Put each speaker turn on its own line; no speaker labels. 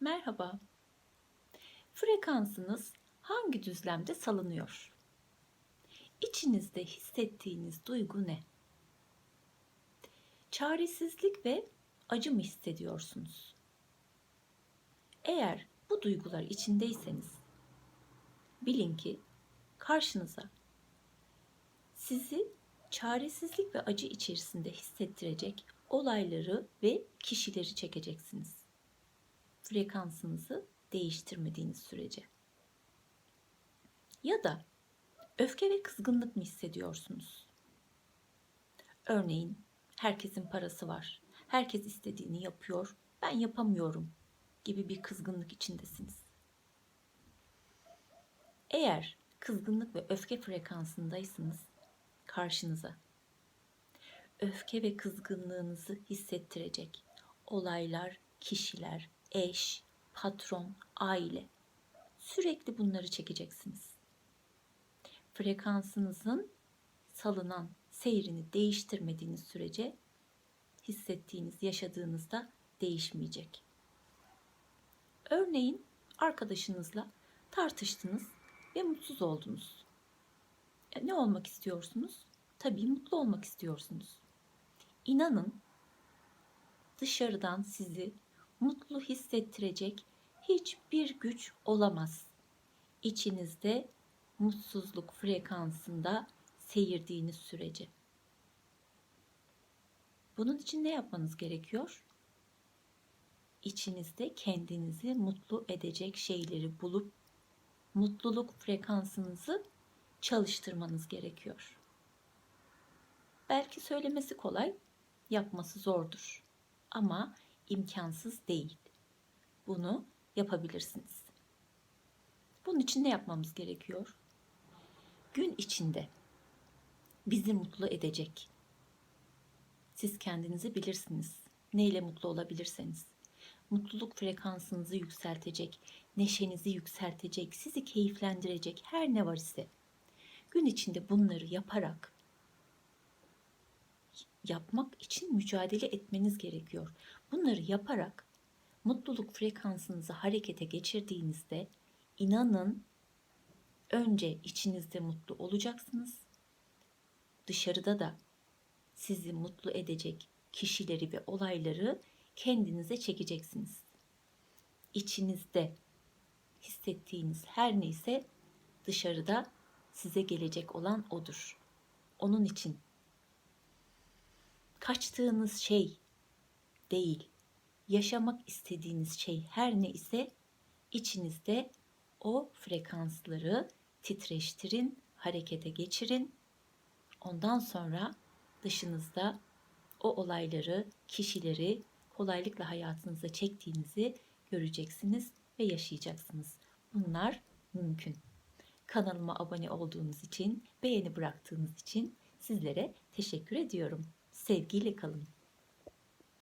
Merhaba. Frekansınız hangi düzlemde salınıyor? İçinizde hissettiğiniz duygu ne? Çaresizlik ve acı mı hissediyorsunuz? Eğer bu duygular içindeyseniz bilin ki karşınıza sizi çaresizlik ve acı içerisinde hissettirecek olayları ve kişileri çekeceksiniz. Frekansınızı değiştirmediğiniz sürece. Ya da öfke ve kızgınlık mı hissediyorsunuz? Örneğin herkesin parası var. Herkes istediğini yapıyor. Ben yapamıyorum gibi bir kızgınlık içindesiniz. Eğer kızgınlık ve öfke frekansındaysanız karşınıza öfke ve kızgınlığınızı hissettirecek olaylar, kişiler, eş, patron, aile sürekli bunları çekeceksiniz. Frekansınızın salınan seyrini değiştirmediğiniz sürece hissettiğiniz, yaşadığınızda değişmeyecek. Örneğin arkadaşınızla tartıştınız ve mutsuz oldunuz. E, ne olmak istiyorsunuz? Tabii mutlu olmak istiyorsunuz. İnanın dışarıdan sizi mutlu hissettirecek hiçbir güç olamaz. İçinizde mutsuzluk frekansında seyirdiğiniz sürece. Bunun için ne yapmanız gerekiyor? İçinizde kendinizi mutlu edecek şeyleri bulup mutluluk frekansınızı çalıştırmanız gerekiyor. Belki söylemesi kolay, yapması zordur. Ama imkansız değil. Bunu yapabilirsiniz. Bunun için ne yapmamız gerekiyor? Gün içinde bizi mutlu edecek. Siz kendinizi bilirsiniz. Neyle mutlu olabilirseniz. Mutluluk frekansınızı yükseltecek, neşenizi yükseltecek, sizi keyiflendirecek her ne var ise gün içinde bunları yaparak yapmak için mücadele etmeniz gerekiyor. Bunları yaparak mutluluk frekansınızı harekete geçirdiğinizde inanın önce içinizde mutlu olacaksınız. Dışarıda da sizi mutlu edecek kişileri ve olayları kendinize çekeceksiniz. İçinizde hissettiğiniz her neyse dışarıda size gelecek olan odur. Onun için kaçtığınız şey değil, yaşamak istediğiniz şey her ne ise içinizde o frekansları titreştirin, harekete geçirin. Ondan sonra dışınızda o olayları, kişileri kolaylıkla hayatınıza çektiğinizi göreceksiniz ve yaşayacaksınız. Bunlar mümkün. Kanalıma abone olduğunuz için, beğeni bıraktığınız için sizlere teşekkür ediyorum. Sevgiyle kalın.